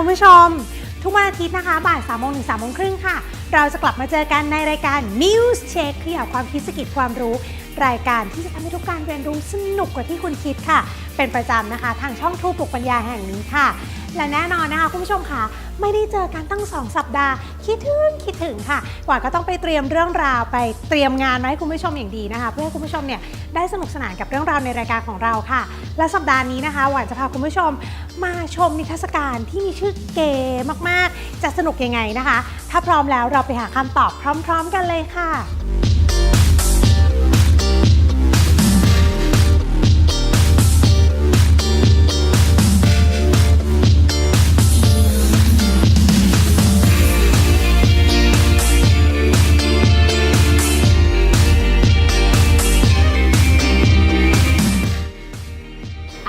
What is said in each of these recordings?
คุณผู้ชม ทุกวันอาทิตย์นะคะบ่าย3ามโมงถึงสามโมงครึ่งค่ะ เราจะกลับมาเจอกันในรายการ News Check ขยับความคิดสกิดความรู้ รายการที่จะทำให้ทุกการเรียนรู้สนุกกว่าที่คุณคิดค่ะ เป็นประจำนะคะ ทางช่องทูปลุกปัญญาแห่งนี้ค่ะ และแน่นอนนะคะคุณผู้ชมค่ะ ไม่ได้เจอกันตั้ง 2 สัปดาห์ คิดถึงคิดถึงค่ะหวานก็ต้องไปเตรียมเรื่องราวไปเตรียมงานมาให้คุณผู้ชมอย่างดีนะคะ เพื่อให้คุณผู้ชมเนี่ยได้สนุกสนานกับเรื่องราวในรายการของเราค่ะ และสัปดาห์นี้นะคะ หวานจะพาคุณผู้ชมมาชมนิทรรศการที่มีชื่อเก๋มากๆ จะสนุกยังไงนะคะ ถ้าพร้อมแล้วเราไปหาคำตอบพร้อม ๆ กันเลยค่ะ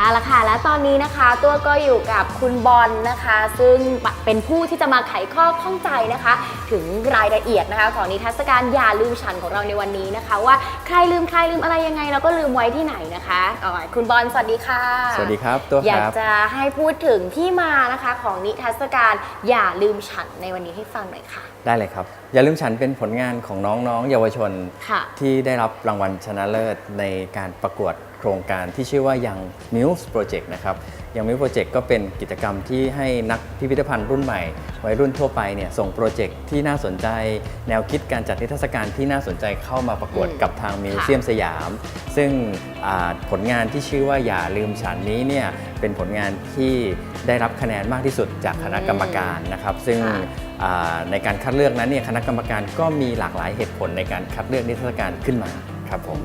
เอาละค่ะ และตอนนี้นะคะตัวก็อยู่กับคุณบอลนะคะ ซึ่งเป็นผู้ที่จะมาไขข้อข้องใจนะคะ ถึงรายละเอียดนะคะ ของนิทรรศการอย่าลืมฉันของเราในวันนี้นะคะ ว่าใครลืมใครลืมอะไรยังไงเราก็ลืมไว้ที่ไหนนะคะอ๋อคุณบอลสวัสดีค่ะ สวัสดีครับตัวอยาคกรับจะให้พูดถึงที่มานะคะของนิทรรศการอย่าลืมฉันในวันนี้ให้ฟังหน่อยค่ะ ได้เลยครับ อย่าลืมฉันเป็นผลงานของน้องๆ เยาวชนค่ะที่ได้รับรางวัลชนะเลิศในการประกวด โครงการที่ชื่อว่ายัง Muse Project นะครับยัง Muse Project ก็เป็นกิจกรรมที่ให้นักพิพิธภัณฑ์รุ่นใหม่ วัยรุ่นทั่วไปเนี่ยส่งโปรเจกต์ที่น่าสนใจ แนวคิดการจัดนิทรรศการที่น่าสนใจเข้ามาประกวดอืมกับทางมิวเซียมสยาม ซึ่งอ่าผลงานที่ชื่อว่าอย่าลืมฉันนี้เนี่ยเป็นผลงานที่ได้รับคะแนนมากที่สุดจากคณะกรรมการนะครับ ซึ่งค่ะอ่าในการคัดเลือกนั้นเนี่ยคณะกรรมการก็มีหลากหลายเหตุผลในการคัดเลือกนิทรรศการขึ้นมา ครับผม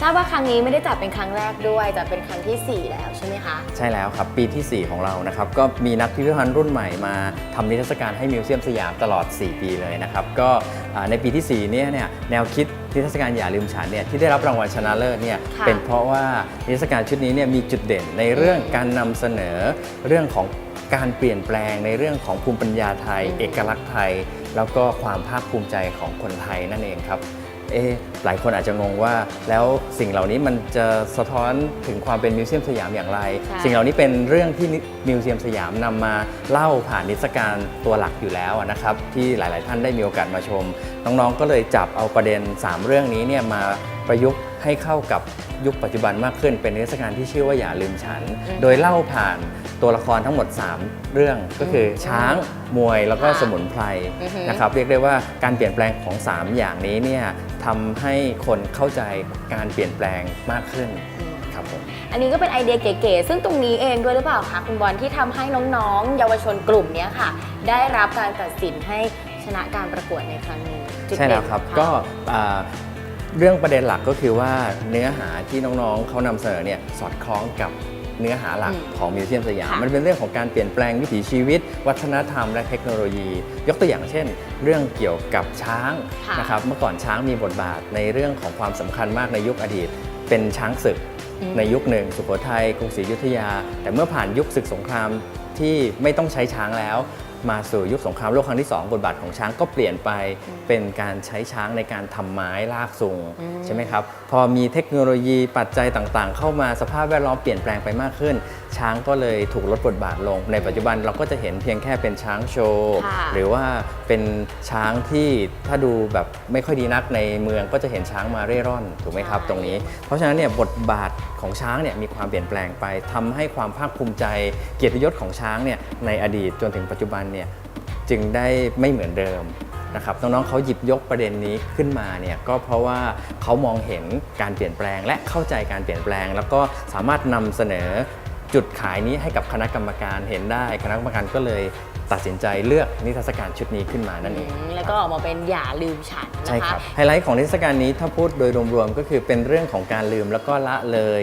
ทราบว่าครั้งนี้ไม่ได้จัดเป็นครั้งแรกด้วยจะเป็นครั้งที่สี่แล้วใช่ไหมคะ ใช่แล้วครับ ปีที่ 4 ของเรานะครับ ก็มีนักพิพิธภัณฑ์รุ่นใหม่มาทำนิทรรศการให้มิวเซียมสยามตลอด 4 ปีเลยนะครับ ก็อ่าในปีที่4เนี่ยเนี่ยแนวคิดนิทรรศการอย่าลืมฉันเนี่ยที่ได้รับรางวัลชนะเลิศเนี่ยค่ะเป็นเพราะว่านิทรรศการชุดนี้เนี่ยมีจุดเด่นในเรื่องอืมการนำเสนอเรื่องของการเปลี่ยนแปลงในเรื่องของภูมิปัญญาไทยอืมเอกลักษณ์ไทย แล้วก็ความภาคภูมิใจของคนไทยนั่นเองครับ เอะหลายคนอาจจะงงว่าแล้วสิ่งเหล่านี้มันจะสะท้อนถึงความเป็นมิวเซียมสยามอย่างไรใช่สิ่งเหล่านี้เป็นเรื่องที่มิวเซียมสยามนำมาเล่าผ่านนิทรรศการตัวหลักอยู่แล้วนะครับที่หลาย ๆ ท่านได้มีโอกาสมาชม น้อง ๆ ก็เลยจับเอาประเด็น 3 เรื่องนี้เนี่ยมาประยุกต์ ให้เข้ากับยุคปัจจุบันมากขึ้นเป็นนิทรรศการที่ชื่อว่าอย่าลืมฉันอืมโดยเล่าผ่านตัวละครทั้งหมด 3 เรื่องก็คืออมช้างมวยแล้วก็ค่ะสมุนไพรอือฮึนะครับเรียกได้ว่าการเปลี่ยนแปลงของ 3 อย่างนี้เนี่ยทำให้คนเข้าใจการเปลี่ยนแปลงมากขึ้นอืมครับผมอันนี้ก็เป็นไอเดียเก๋ๆซึ่งตรงนี้เองด้วยหรือเปล่าคะคุณบอลที่ทำให้น้องๆ เยาวชนกลุ่มเนี้ยค่ะ ได้รับการตัดสินให้ชนะการประกวดในครั้งนี้จุดใช่แล้วครับเด่นก็อ่า เรื่องประเด็นหลักก็คือว่าเนื้อหาที่น้องๆเขานำเสนอเนี่ยสอดคล้องกับเนื้อหาหลักของมิวเซียมสยาม ค่ะมันเป็นเรื่องของการเปลี่ยนแปลงวิถีชีวิต วัฒนธรรมและเทคโนโลยี ยกตัวอย่างเช่น เรื่องเกี่ยวกับช้างค่ะ นะครับเมื่อก่อนช้างมีบทบาทในเรื่องของความสำคัญมากในยุคอดีต เป็นช้างศึก อืม ในยุคหนึ่งสุโขทัยกรุงศรีอยุธยา แต่เมื่อผ่านยุคศึกสงครามที่ไม่ต้องใช้ช้างแล้ว มาสู่ยุคสงครามโลกครั้งที่ 2 บทบาทของช้างก็เปลี่ยนไปเป็นการใช้ช้างในการทำไม้ลากสูงอืมใช่ไหมครับ พอมีเทคโนโลยีปัจจัยต่างๆ เข้ามาสภาพแวดล้อมเปลี่ยนแปลงไปมากขึ้น ช้างก็เลยถูกลดบทบาทลง ในปัจจุบันเราก็จะเห็นเพียงแค่เป็นช้างโชว์ค่ะหรือว่าเป็นช้างที่ถ้าดูแบบไม่ค่อยดีนักในเมืองก็จะเห็นช้างมาเร่ร่อนถูกไหมครับตรงนี้ เพราะฉะนั้นเนี่ยบทบาทของช้างเนี่ยมีความเปลี่ยนแปลงไปทำให้ความภาคภูมิใจ เกียรติยศของช้างเนี่ยในอดีตจนถึงปัจจุบันเนี่ยจึงได้ไม่เหมือนเดิมนะครับน้องๆเขาหยิบยกประเด็นนี้ขึ้นมาเนี่ยก็เพราะว่าเขามองเห็นการเปลี่ยนแปลงและเข้าใจการเปลี่ยนแปลง แล้วก็สามารถนำเสนอ จุดขายนี้ให้กับคณะกรรมการเห็นได้ คณะกรรมการก็เลยตัดสินใจเลือกนิทรรศการชุดนี้ขึ้นมานั่นเองอืมแล้วก็ออกมาเป็นอย่าลืมฉันใช่นะคคะรับไฮไลท์ของนิทรรศการนี้ถ้าพูดโดยรวมๆก็คือเป็นเรื่องของการลืมแล้วก็ละเลย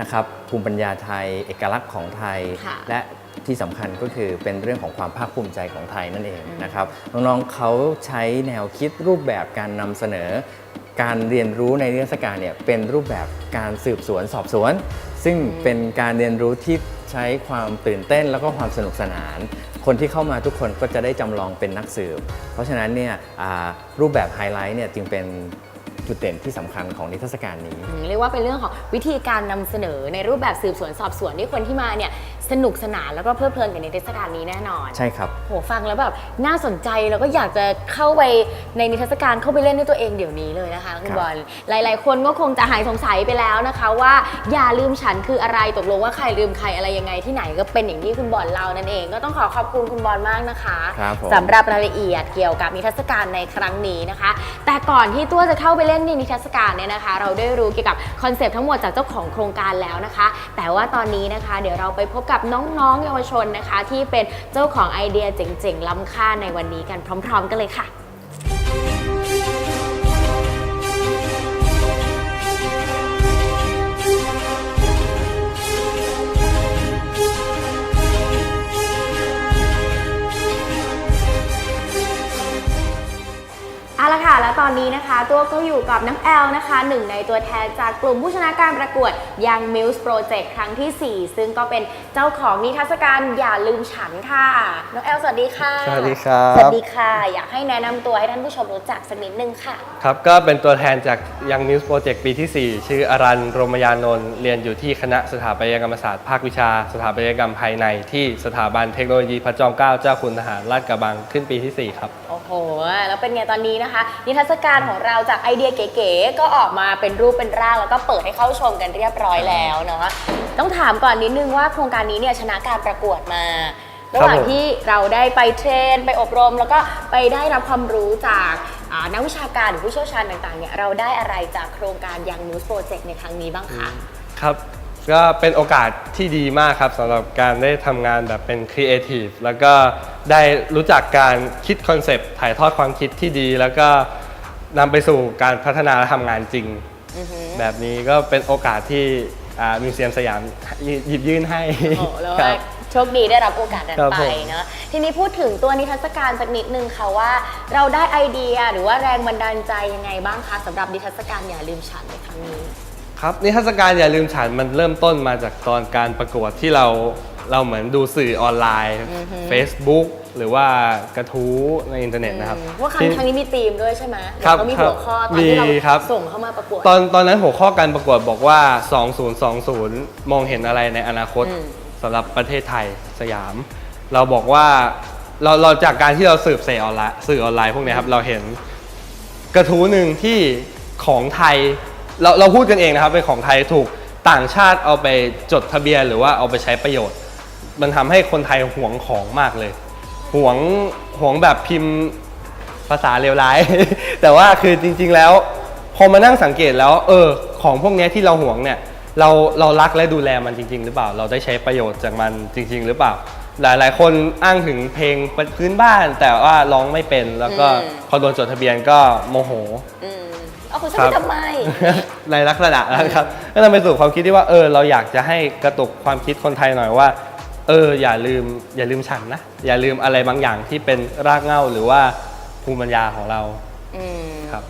นะครับภูมิปัญญาไทย เอกลักษณ์ของไทยค่ะและที่สำคัญก็คือเป็นเรื่องของความภาคภูมิใจของไทยนั่นเองนะครับน้องๆเขาใช้แนวคิดรูปแบบการนำเสนอ การเรียนรู้ในนิทรรศการเนี่ยเป็นรูปแบบการสืบสวนสอบสวน ซึ่งเป็นการเรียนรู้ที่ใช้ความตื่นเต้นแล้วก็ความสนุกสนาน คนที่เข้ามาทุกคนก็จะได้จำลองเป็นนักสืบ เพราะฉะนั้นเนี่ยรูปแบบไฮไลท์เนี่ยจึงเป็นจุดเด่นที่สำคัญของนิทรรศการนี้ เรียกว่าเป็นเรื่องของวิธีการนำเสนอในรูปแบบสืบสวนสอบสวนที่คนที่มาเนี่ย สนุกสนานแล้วก็เพลิดเพลินกับนิทรรศการนี้แน่นอนใช่ครับ โหฟังแล้วแบบน่าสนใจแล้วก็อยากจะเข้าไปในนิทรรศการเข้าไปเล่นด้วยตัวเองเดี๋ยวนี้เลยนะคะคุณครับบอลหลาย ๆ คนก็คงจะหายสงสัยไปแล้วนะคะ ว่าอย่าลืมฉันคืออะไรตกลงว่าใครลืมใครอะไรยังไงที่ไหนก็เป็นอย่างที่คุณบอลเล่านั่นเอง ก็ต้องขอขอบคุณคุณบอลมากนะคะครับผม สำหรับรายละเอียดเกี่ยวกับนิทรรศการในครั้งนี้นะคะ แต่ก่อนที่ตัวจะเข้าไปเล่นในนิทรรศการเนี่ยนะคะ เราได้รู้เกี่ยวกับคอนเซปต์ทั้งหมดจากเจ้าของโครงการแล้วนะคะ แต่ว่าตอนนี้นะคะ เดี๋ยวเราไปพบกับน้องๆเยาวชนนะคะ ที่เป็นเจ้าของไอเดียเจ๋งๆล้ำค่าในวันนี้กันพร้อม ๆ กันเลยค่ะ เอาละค่ะ แล้วตอนนี้นะคะ ตัวก็อยู่กับน้องแอลนะคะ หนึ่งในตัวแทนจากกลุ่มผู้ชนะการประกวด Young Muse Project ครั้งทีสี่ 4 ซึ่งก็เป็นเจ้าของนิทรรศการอย่าลืมฉันค่ะ น้องแอลสวัสดีค่ะ สวัสดีครับ สวัสดีค่ะ อยากให้แนะนำตัวให้ท่านผู้ชมรู้จักสักนิดนึงค่ะ ครับ ก็เป็นตัวแทนจาก Young News Project ปีที่ 4 ชื่ออารันรมยานนท์เรียนอยู่ที่คณะสถาปัตยกรรมศาสตร์ภาควิชา สถาปัตยกรรมภายในที่สถาบันเทคโนโลยีพระจอมเกล้าเจ้าคุณทหารลาดกระบังขึ้นปีที่ 4 ครับ โอ้โห แล้วเป็นไงตอนนี้นะคะนิทรรศการของเราจากไอเดียเก๋ๆก็ออกมาเป็นรูปเป็นร่างแล้วก็เปิดให้เข้าชมกันเรียบร้อยแล้วเนาะต้องถามก่อนนิดนึงว่าโครงการนี้เนี่ยชนะการประกวดมาระหว่างที่เราได้ไปเทรน ไปอบรม แล้วก็ไปได้รับความรู้จากนักวิชาการหรือผู้เชี่ยวชาญต่างๆเนี่ยเราได้อะไรจากโครงการ Young News Project ในครั้งนี้บ้างคะ ครับ ก็เป็นโอกาสที่ดีมากครับสำหรับการได้ทำงานแบบเป็นครีเอทีฟแล้วก็ได้รู้จักการคิดคอนเซปต์ถ่ายทอดความคิดที่ดี แล้วก็นำไปสู่การพัฒนาและทำงานจริงแบบนี้ก็เป็นโอกาสที่มิวเซียมสยามหยิบยื่นให้ โอ้โหแล้วคว่ารับโชคดีได้รับโอกาสนั้นครับไปผม เนาะทีนี้พูดถึงตัวนิทรรศการสักนิดนึงค่ะว่า เราได้ไอเดียหรือว่าแรงบันดาลใจยังไงบ้างคะสำหรับนิทรรศการอย่าลืมฉันในครั้งนี้ ครับนิทรรศการอย่าลืมฉันมันเริ่มต้นมาจากตอนการประกวดที่เราเราเหมือนดูสื่อออนไลน์ Facebook หรือว่ากระทู้ในอินเทอร์เน็ตนะครับว่าครั้งที่ครั้งนี้มีธีมด้วยใช่ไหมครับแล้วก็มีครับหัวข้อตอนที่เรามีครับส่งเข้ามาประกวดตอนตอนนั้นหัวข้อการประกวดบอกว่า 2020 มองเห็นอะไรในอนาคตอืมสำหรับประเทศไทยสยาม เราบอกว่าเราเราจากการที่เราสืบเสออนไลน์สื่อออนไลน์พวกเนี้ยครับเราเห็นกระทู้หนึ่งที่ของไทย เราเราพูดกันเองนะครับเป็นของไทยถูกต่างชาติเอาไปจดทะเบียนหรือว่าเอาไปใช้ประโยชน์ มันทำให้คนไทยหวงของมากเลยหวงหวงแบบพิมพ์ภาษาเลวร้าย แต่ว่าคือจริง ๆแล้วพอมานั่งสังเกตแล้ว เออ ของพวกเนี้ยที่เราหวงเนี่ย เราเรารักและดูแลมันจริง ๆ หรือเปล่า เราได้ใช้ประโยชน์จากมันจริง ๆ หรือเปล่า หลายๆ คนอ้างถึงเพลงพื้นบ้าน แต่ว่าร้องไม่เป็นแล้วก็อืมพอโดนจดทะเบียนก็โมโห อืมเอาคุณครัช่วยบทำไม ในลักษณะนะครับก็นำไปสู่ความคิดที่ว่าเออเราอยากจะให้กระตุกความคิดคนไทยหน่อยว่า เอออย่าลืมอย่าลืมฉันนะ อย่าลืมอะไรบางอย่างที่เป็นรากเหง้าหรือว่าภูมิปัญญาของเราอืมครับ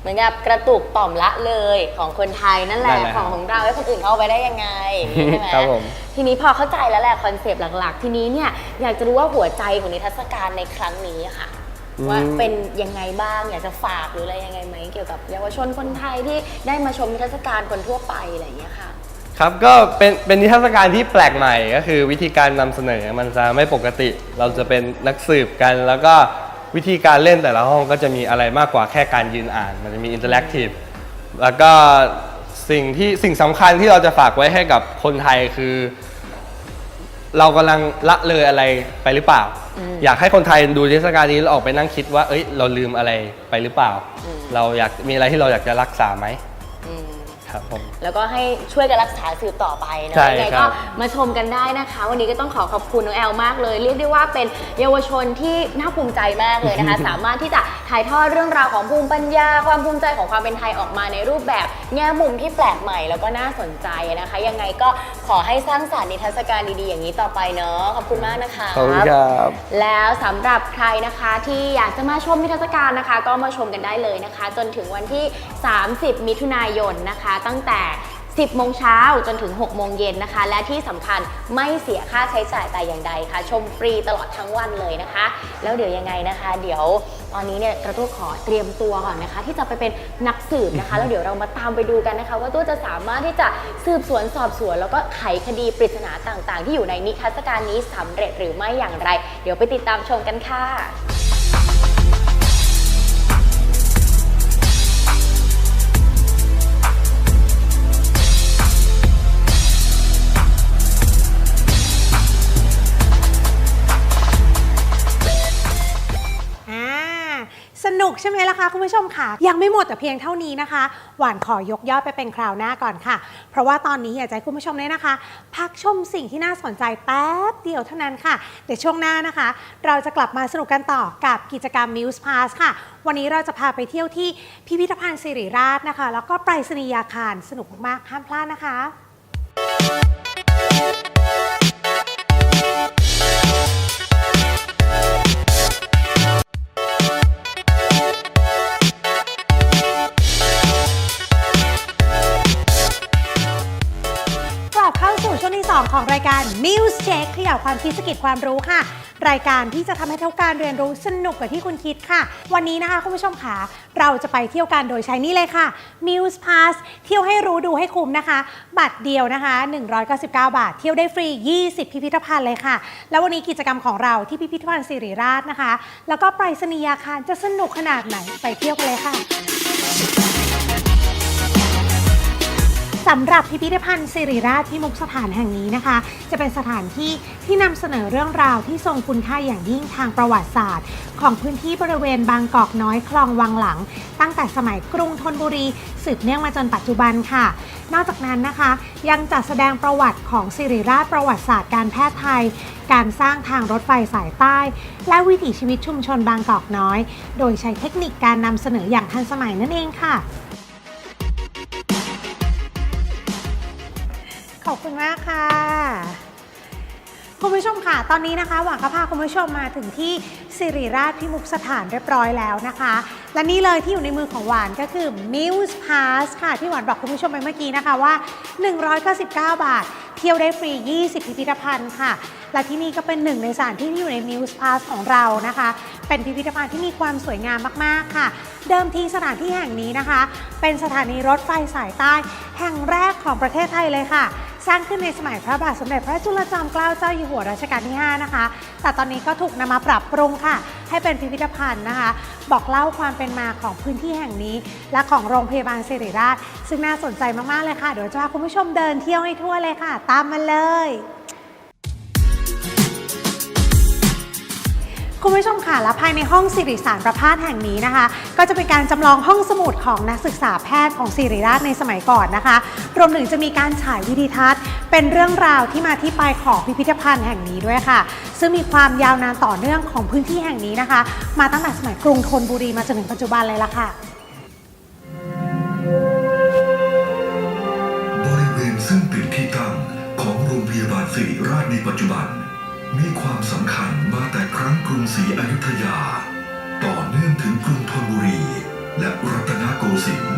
เหมือนกับกระตุกต่อมละเลยของคนไทยนั่นแหละนั่นแหละของของเราแล้วคนอื่นเขาเอาไปได้ยังไงใช่ไหมครับผม ทีนี้พอเข้าใจแล้วแหละคอนเซปต์หลักๆ ทีนี้เนี่ยอยากจะรู้ว่าหัวใจของนิทรรศการในครั้งนี้อะค่ะ ว่าเป็นยังไงบ้างอยากจะฝากหรืออะไรยังไงไหมเกี่ยวกับเยาวชนคนไทยที่ได้มาชมนิทรรศการคนทั่วไปอะไรอย่างเงี้ยค่ะ ครับก็เป็นเป็นนิทรรศการที่แปลกใหม่ก็คือวิธีการนำเสนอมันจะไม่ปกติ เราจะเป็นนักสืบกัน แล้วก็วิธีการเล่นแต่ละห้องก็จะมีอะไรมากกว่าแค่การยืนอ่าน มันจะมีอินเตอร์แอคทีฟแล้วก็สิ่งที่สิ่งสำคัญที่เราจะฝากไว้ให้กับคนไทยคือ เรากำลังละเลยอะไรไปหรือเปล่า อยากให้คนไทยดูนิทรรศการนี้แล้วออกไปนั่งคิดว่า เอ้ย เราลืมอะไรไปหรือเปล่า เราอยากมีอะไรที่เราอยากจะรักษาไหมอืม ครับผม แล้วก็ให้ช่วยกันรักษาสืบต่อไปเนอะใช่ยังไงครัก็บ มาชมกันได้นะคะ วันนี้ก็ต้องขอขอบคุณน้องแอลมากเลย เรียกได้ว่าเป็นเยาวชนที่น่าภูมิใจมากเลยนะคะ สามารถที่จะถ่ายทอดเรื่องราวของภูมิปัญญา ความภูมิใจของความเป็นไทยออกมาในรูปแบบแง่มุมที่แปลกใหม่แล้วก็น่าสนใจนะคะ ยังไงก็ขอให้สร้างสรรค์นิทรรศการดีๆ อย่างนี้ต่อไปเนาะขอบคุณมากนะคะ ขอบคุณครับ แล้วสำหรับใครนะคะที่อยากจะมาชมนิทรรศการนะคะ ก็มาชมกันได้เลยนะคะ จนถึงวันที่ 30 มิถุนายนนะคะตั้งแต่ 10 โมงเช้าจนถึง 6 โมงเย็นนะคะ และที่สำคัญไม่เสียค่าใช้จ่ายแต่อย่างใดค่ะ ชมฟรีตลอดทั้งวันเลยนะคะ แล้วเดี๋ยวยังไงนะคะ เดี๋ยวตอนนี้เนี่ยกระตู้ขอเตรียมตัวก่อนนะคะ ที่จะไปเป็นนักสืบนะคะ แล้วเดี๋ยวเรามาตามไปดูกันนะคะ ว่าตัวจะสามารถที่จะสืบสวนสอบสวน แล้วก็ไขคดีปริศนาต่าง ๆ ที่อยู่ในนิทรรศการนี้สำเร็จหรือไม่อย่างไร เดี๋ยวไปติดตามชมกันค่ะ ใช่ไหมล่ะคะคุณผู้ชมค่ะ ยังไม่หมดแต่เพียงเท่านี้นะคะ หวานขอยกยอดไปเป็นคราวหน้าก่อนค่ะ เพราะว่าตอนนี้อยากจะให้คุณผู้ชมเนี่ยนะคะ พักชมสิ่งที่น่าสนใจแป๊บเดียวเท่านั้นค่ะเดี๋ยวช่วงหน้านะคะ เราจะกลับมาสนุกกันต่อกับกิจกรรม Muse Pass ค่ะ วันนี้เราจะพาไปเที่ยวที่พิพิธภัณฑ์สิริราชนะคะ แล้วก็ไปรษณียาคารสนุกมากๆห้ามพลาดนะคะ ของรายการ News Check ขย่าความคิดสะกิดความรู้ค่ะ รายการที่จะทำให้ทุกการเรียนรู้สนุกกว่าที่คุณคิดค่ะ วันนี้นะคะคุณผู้ชมค่ะ เราจะไปเที่ยวกันโดยใช้นี่เลยค่ะ Muse Pass เที่ยวให้รู้ดูให้คุ้มนะคะ บัตรเดียวนะคะ 199 บาท เที่ยวได้ฟรี 20 พิพิธภัณฑ์เลยค่ะ แล้ววันนี้กิจกรรมของเราที่พิพิธภัณฑ์สิริราชนะคะ แล้วก็ไปรษณียาคารจะสนุกขนาดไหนไปเที่ยวกันเลยค่ะ สำหรับพิพิธภัณฑ์สิริราชพิมุกสถานแห่งนี้นะคะ จะเป็นสถานที่ที่นำเสนอเรื่องราวที่ทรงคุณค่าอย่างยิ่งทางประวัติศาสตร์ ของพื้นที่บริเวณบางกอกน้อยคลองวังหลัง ตั้งแต่สมัยกรุงธนบุรี สืบเนื่องมาจนปัจจุบันค่ะ นอกจากนั้นนะคะ ยังจัดแสดงประวัติของสิริราชประวัติศาสตร์การแพทย์ไทย การสร้างทางรถไฟสายใต้ และวิถีชีวิตชุมชนบางกอกน้อย โดยใช้เทคนิคการนำเสนออย่างทันสมัยนั่นเองค่ะ อบคุณมากค่ะคุณผู้ชมค่ะ ตอนนี้นะคะหวังก็พาคุณผู้ชมมาถึงที่สิริราชพิมุกสถานเรียบร้อยแล้วนะคะ และนี่เลยที่อยู่ในมือของหวานก็คือ Muse Pass ค่ะ ที่หวานบอกคุณผู้ชมไปเมื่อกี้นะคะว่า 199 บาท เที่ยวได้ฟรี 20 พิพิธภัณฑ์ค่ะ และที่นี่ก็เป็นหนึ่งในสถานที่ที่อยู่ใน Muse Pass ของเรานะคะ เป็นพิพิธภัณฑ์ที่มีความสวยงามมากๆค่ะ เดิมทีสถานที่แห่งนี้นะคะ เป็นสถานีรถไฟสายใต้ แห่งแรกของประเทศไทยเลยค่ะ สร้างขึ้นในสมัยพระบาทสมเด็จพระจุลจอมเกล้าเจ้าอยู่หัวรัชกาลที่ 5 นะคะ แต่ตอนนี้ก็ถูกนำมาปรับปรุงค่ะ ให้เป็นพิพิธภัณฑ์นะคะ บอกเล่าความเป็นมาของพื้นที่แห่งนี้ และของโรงพยาบาลศิริราช ซึ่งน่าสนใจมากๆเลยค่ะ เดี๋ยวจะพาคุณผู้ชมเดินเที่ยวให้ทั่วเลยค่ะ ตามมาเลย คุณผู้ชมค่ะและภายในห้องสิริสารประพาสแห่งนี้นะคะ ก็จะเป็นการจำลองห้องสมุดของนักศึกษาแพทย์ของสิริราชในสมัยก่อนนะคะ รวมถึงจะมีการฉายวิดีทัศน์ เป็นเรื่องราวที่มาที่ไปของพิพิธภัณฑ์แห่งนี้ด้วยค่ะ ซึ่งมีความยาวนานต่อเนื่องของพื้นที่แห่งนี้นะคะ มาตั้งแต่สมัยกรุงธนบุรีมาจนถึงปัจจุบันเลยล่ะค่ะบริเวณซึ่งเป็นที่ตั้งของโรงพยาบาลสิริราชในปัจจุบัน มีความสำคัญมาแต่ครั้งกรุงศรีอยุธยา ต่อเนื่องถึงกรุงธนบุรี และรัตนโกสินทร์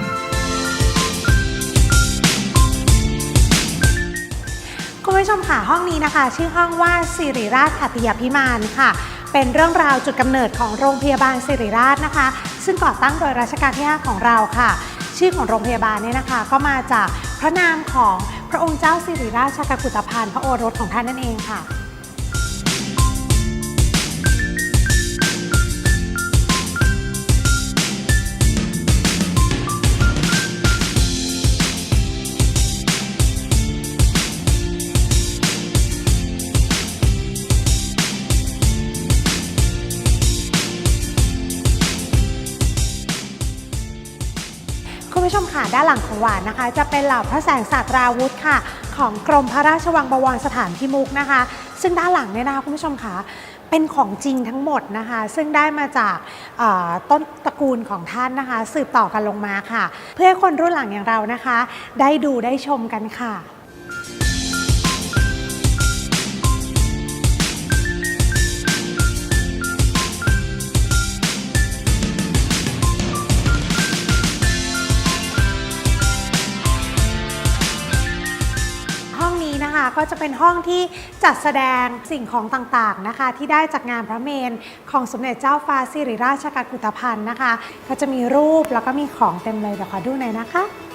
คุณผู้ชมค่ะห้องนี้นะคะ ชื่อห้องว่าสิริราชขัตติยพิมานค่ะ เป็นเรื่องราวจุดกำเนิดของโรงพยาบาลสิริราชนะคะ ซึ่งก่อตั้งโดยรัชกาลที่ 5 ของเราค่ะ ชื่อของโรงพยาบาลเนี่ยนะคะ ก็มาจากพระนามของพระองค์เจ้าสิริราชชากกุตพันธ์พระโอรสของท่านนั่นเองค่ะ ด้านหลังของหวานนะคะ จะเป็นเหล่าพระแสงศาสตราวุธค่ะ ของกรมพระราชวังบวรสถานพิมุกนะคะ ซึ่งด้านหลังเนี่ยนะคะคุณผู้ชมคะเป็นของจริงทั้งหมดนะคะ ซึ่งได้มาจากต้นตระกูลของท่านนะคะ สืบต่อกันลงมาค่ะ เพื่อคนรุ่นหลังอย่างเรานะคะ ได้ดูได้ชมกันค่ะ ก็จะเป็นห้องที่จัดแสดงสิ่งของต่างๆนะคะ ที่ได้จากงานพระเมนของสมเด็จเจ้าฟ้าสิริราชกักุฏพันธ์นะคะ ก็จะมีรูปแล้วก็มีของเต็มเลยเดี๋ยวขอดูหน่อยนะคะ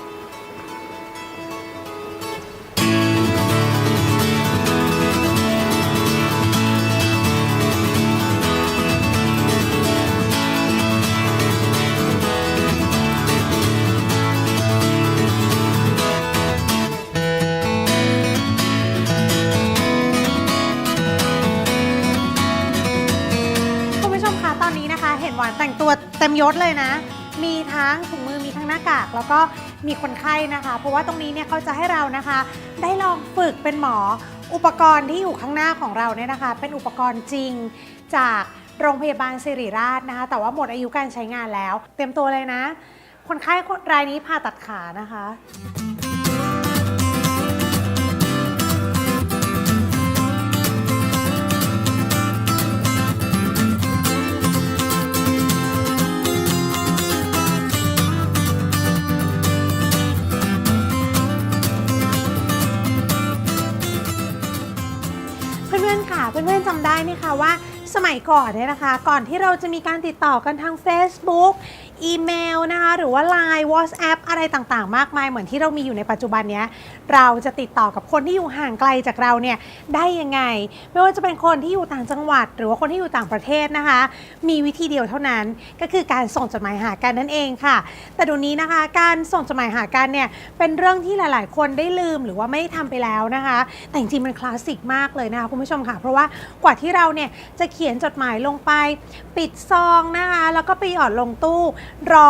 ยศเลยนะ มีทั้งถุงมือมีทั้งหน้ากาก แล้วก็มีคนไข้นะคะ เพราะว่าตรงนี้เนี่ยเขาจะให้เรานะคะ ได้ลองฝึกเป็นหมอ อุปกรณ์ที่อยู่ข้างหน้าของเราเนี่ยนะคะ เป็นอุปกรณ์จริงจากโรงพยาบาลสิริราชนะคะ แต่ว่าหมดอายุการใช้งานแล้ว เตรียมตัวเลยนะ คนไข้รายนี้ผ่าตัดขานะคะ นๆจำได้ไหมคะว่าสมัยก่อนเนี่ยนะคะ ก่อนที่เราจะมีการติดต่อกันทาง Facebook อีเมลนะคะหรือว่า Line WhatsApp อะไรต่างๆ มากมายเหมือนที่เรามีอยู่ในปัจจุบันเนี้ยเราจะติดต่อกับคนที่อยู่ห่างไกลจากเราเนี่ยได้ยังไง ไม่ว่าจะเป็นคนที่อยู่ต่างจังหวัด หรือว่าคนที่อยู่ต่างประเทศนะคะ มีวิธีเดียวเท่านั้นก็คือการส่งจดหมายหากันนั่นเองค่ะ แต่เดี๋ยวนี้นะคะการส่งจดหมายหากันเนี่ยเป็นเรื่องที่หลาย ๆ คนได้ลืมหรือว่าไม่ได้ทำไปแล้วนะคะ แต่จริงๆมันคลาสสิกมากเลยนะคะคุณผู้ชมค่ะ เพราะว่ากว่าที่เราเนี่ยจะเขียนจดหมายลงไป ปิดซองนะคะ แล้วก็ไปหยอดลงตู้รอ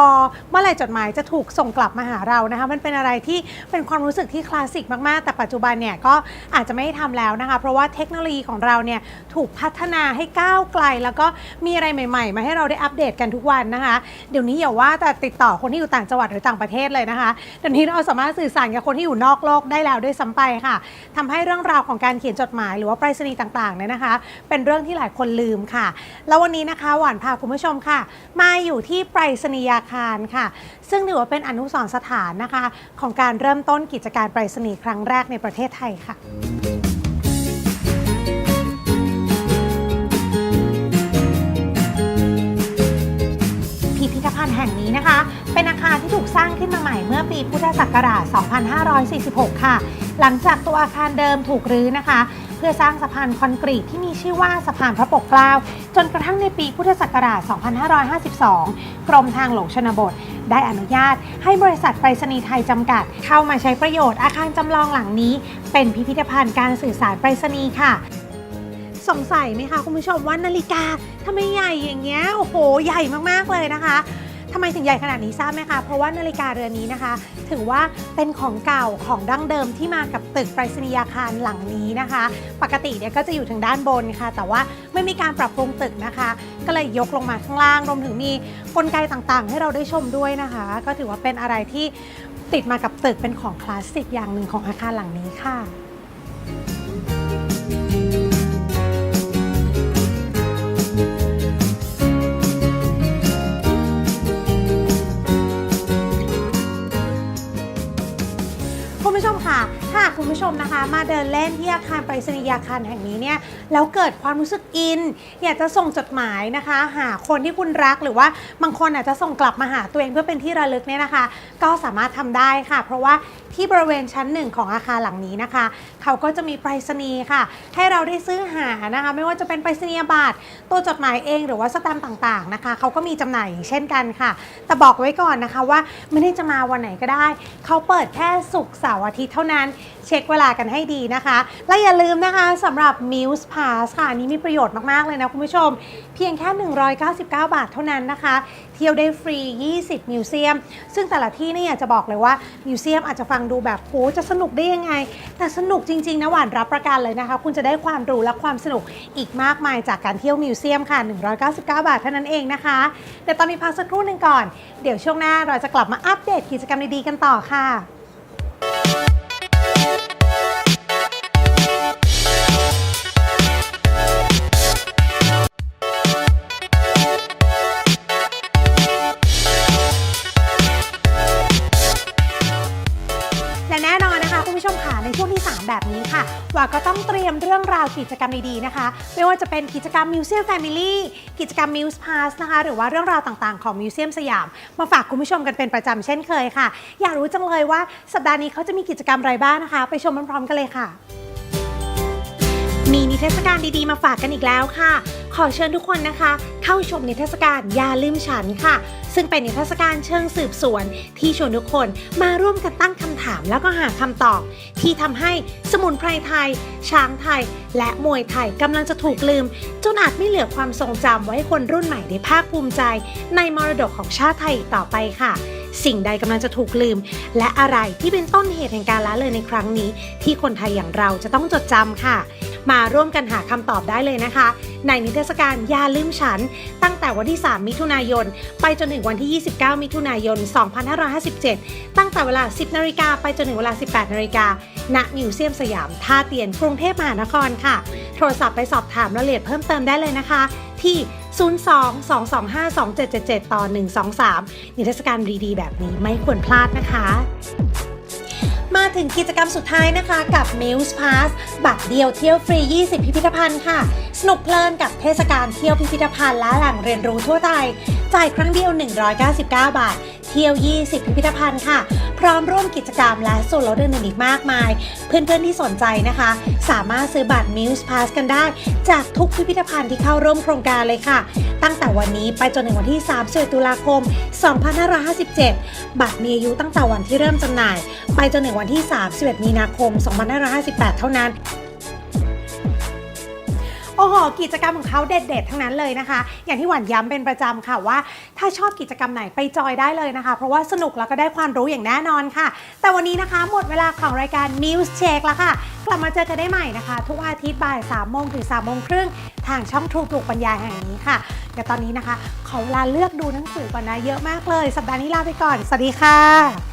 เมื่อไหร่จดหมายจะถูกส่งกลับมาหาเรานะคะ มันเป็นอะไรที่เป็นความรู้สึกที่คลาสสิกมาก ๆ แต่ปัจจุบันเนี่ยก็อาจจะไม่ได้ทำแล้วนะคะ เพราะว่าเทคโนโลยีของเราเนี่ยถูกพัฒนาให้ก้าวไกล แล้วก็มีอะไรใหม่ ๆ มาให้เราได้อัปเดตกันทุกวันนะคะ เดี๋ยวนี้อย่าว่าแต่ติดต่อคนที่อยู่ต่างจังหวัดหรือต่างประเทศเลยนะคะ เดี๋ยวนี้เราสามารถสื่อสารกับคนที่อยู่นอกโลกได้แล้วด้วยซ้ำไปค่ะทำให้เรื่องราวของการเขียนจดหมายหรือว่าไปรษณีย์ต่างๆเนี่ยนะคะ เป็นเรื่องที่หลายคนลืมค่ะ แล้ววันนี้นะคะหวานพาคุณผู้ชมค่ะ มาอยู่ที่ไปรษณียาคารค่ะ ซึ่งถือว่าเป็นอนุสรณ์สถานนะคะ ของการเริ่มต้นกิจการไปรษณีย์ครั้งแรกในประเทศไทยค่ะพิพิธภัณฑ์แห่งนี้นะคะ เป็นอาคารที่ถูกสร้างขึ้นมาใหม่เมื่อปีพุทธศักราช 2546 ค่ะ หลังจากตัวอาคารเดิมถูกรื้อนะคะ พื่อสร้างสะพานคอนกรีตที่มีชื่อว่าสะพานพระปกเกล้าจนกระทั่งในปีพุทธศักราช 2552 กรมทางหลวงชนบท ได้อนุญาตให้บริษัทไปรษณีย์ไทยจำกัด เข้ามาใช้ประโยชน์อาคารจำลองหลังนี้ เป็นพิพิธภัณฑ์การสื่อสารไปรษณีย์ค่ะสงสัยไหมคะคุณผู้ชมว่านาฬิกาทำไมใหญ่อย่างเงี้ยโอ้โห ใหญ่มากๆเลยนะคะ ทำไมถึงใหญ่ขนาดนี้ทราบไหมคะ เพราะว่านาฬิกาเรือนนี้นะคะ ถือว่าเป็นของเก่าของดั้งเดิมที่มากับตึกไปรษณียาคารหลังนี้นะคะ ปกติเนี่ยก็จะอยู่ทางด้านบนค่ะ แต่ว่าไม่มีการปรับปรุงตึกนะคะ ก็เลยยกลงมาข้างล่างรวมถึงมีกลไกต่างๆ ให้เราได้ชมด้วยนะคะ ก็ถือว่าเป็นอะไรที่ติดมากับตึกเป็นของคลาสสิกอย่างหนึ่งของอาคารหลังนี้ค่ะากคุณผู้ชมนะคะ มาเดินเล่นที่อาคารไปรษณียาคารแห่งนี้เนี่ยแล้วเกิดความรู้สึกอิน อยากจะส่งจดหมายนะคะ หาคนที่คุณรักหรือว่าบางคนอาจจะส่งกลับมาหาตัวเองเพื่อเป็นที่ระลึกเนี่ยนะคะ ก็สามารถทำได้ค่ะ เพราะว่าที่บริเวณชั้นหนึ่งของอาคารหลังนี้นะคะ เขาก็จะมีไปรษณีย์ค่ะ ให้เราได้ซื้อหานะคะ ไม่ว่าจะเป็นไปรษณียบัตรตัวจดหมายเองหรือว่าสแตมป์ต่างๆนะคะ เขาก็มีจำหน่ายอย่างเช่นกันค่ะ แต่บอกไว้ก่อนนะคะว่าไม่ได้จะมาวันไหนก็ได้ เขาเปิดแค่ศุกร์เสาร์อาทิตย์เท่านั้นเช็คเวลากันให้ดีนะคะ และอย่าลืมนะคะสำหรับ Muse Pass ค่ะอันนี้มีประโยชน์มาก ๆ เลยนะคุณผู้ชม เพียงแค่ 199 บาทเท่านั้นนะคะ เที่ยวได้ฟรี 20 มิวเซียม ซึ่งแต่ละที่เนี่ยอยากจะบอกเลยว่ามิวเซียมอาจจะฟังดูแบบโหจะสนุกได้ยังไง แต่สนุกจริง ๆ นะหวานรับประกันเลยนะคะ คุณจะได้ความรู้และความสนุกอีกมากมายจากการเที่ยวมิวเซียมค่ะ 199 บาทเท่านั้นเองนะคะเดี๋ยวตอนนี้พักสักครู่หนึ่งก่อน เดี๋ยวช่วงหน้าเราจะกลับมาอัปเดตกิจกรรมดีๆกันต่อค่ะ เรื่องราวกิจกรรมดีๆนะคะ ไม่ว่าจะเป็นกิจกรรม Museum Family กิจกรรม Muse Pass นะคะ หรือว่าเรื่องราวต่างๆของ Museum สยาม มาฝากคุณผู้ชมกันเป็นประจำเช่นเคยค่ะ อยากรู้จังเลยว่าสัปดาห์นี้เขาจะมีกิจกรรมอะไรบ้างนะคะ ไปชมพร้อมๆกันเลยค่ะ มีนิทรรศการดีๆมาฝากกันอีกแล้วค่ะ ขอเชิญทุกคนนะคะ เข้าชมนิทรรศการอย่าลืมฉันค่ะ ซึ่งเป็นนิทรรศการเชิงสืบสวน ที่ชวนทุกคนมาร่วมกันตั้งคำถามแล้วก็หาคำตอบ ที่ทำให้สมุนไพรไทย ช้างไทย และมวยไทยกำลังจะถูกลืม จนอาจไม่เหลือความทรงจำไว้ให้คนรุ่นใหม่ได้ภาคภูมิใจ ในมรดกของชาติไทยต่อไปค่ะ สิ่งใดกำลังจะถูกลืม และอะไรที่เป็นต้นเหตุแห่งการละเลยในครั้งนี้ ที่คนไทยอย่างเราจะต้องจดจำค่ะ มาร่วมกันหาคำตอบได้เลยนะคะ ในนิทรรศการยาลืมฉัน ตั้งแต่วันที่ 3 มิถุนายน ไปจนถึงวันที่ 29 มิถุนายน 2557 ตั้งแต่เวลา 10นาฬิกาไปจนถึงเวลา 18นาฬิกาณมิวเซียมสยามท่าเตียนกรุงเทพมหานครค่ะ โทรศัพท์ไปสอบถามรายละเอียดเพิ่มเติมได้เลยนะคะ ที่ 02-225-2777 ต่อ 123 นิทรรศการดีๆ แบบนี้ไม่ควรพลาดนะคะ มาถึงกิจกรรมสุดท้ายนะคะกับ Muse Pass บัตรเดียวเที่ยวฟรี 20 พิพิธภัณฑ์ค่ะ สนุกเพลินกับเทศกาลเที่ยวพิพิธภัณฑ์และแหล่งเรียนรู้ทั่วไทย จ่ายครั้งเดียว 199 บาท เที่ยว 20 พิพิธภัณฑ์ค่ะ พร้อมร่วมกิจกรรมและส่วนลดอื่นๆอีกมากมาย เพื่อนๆที่สนใจนะคะ สามารถซื้อบัตร Muse Pass กันได้ จากทุกพิพิธภัณฑ์ที่เข้าร่วมโครงการเลยค่ะ ตั้งแต่วันนี้ไปจนถึงวันที่ 31 ตุลาคม 2557 บัตรมีอายุตั้งแต่วันที่เริ่มจำหน่าย ไปจนถึงวันที่ 31 มีนาคม 2558 เท่านั้นโอ้โห กิจกรรมของเขาเด็ดๆ ทั้งนั้นเลยนะคะ อย่างที่หวานย้ำเป็นประจำค่ะว่า ถ้าชอบกิจกรรมไหนไปจอยได้เลยนะคะ เพราะว่าสนุกแล้วก็ได้ความรู้อย่างแน่นอนค่ะ แต่วันนี้นะคะหมดเวลาของรายการ News Check แล้วค่ะ กลับมาเจอกันได้ใหม่นะคะ ทุกอาทิตย์บ่าย3โมงถึง3โมงครึ่งทางช่องทูปลูกปัญญาแห่งนี้ค่ะเดี๋ยวตอนนี้นะคะ ขอเวลาเลือกดูหนังสือก่อนนะเยอะมากเลย สัปดาห์นี้ลาไปก่อน สวัสดีค่ะ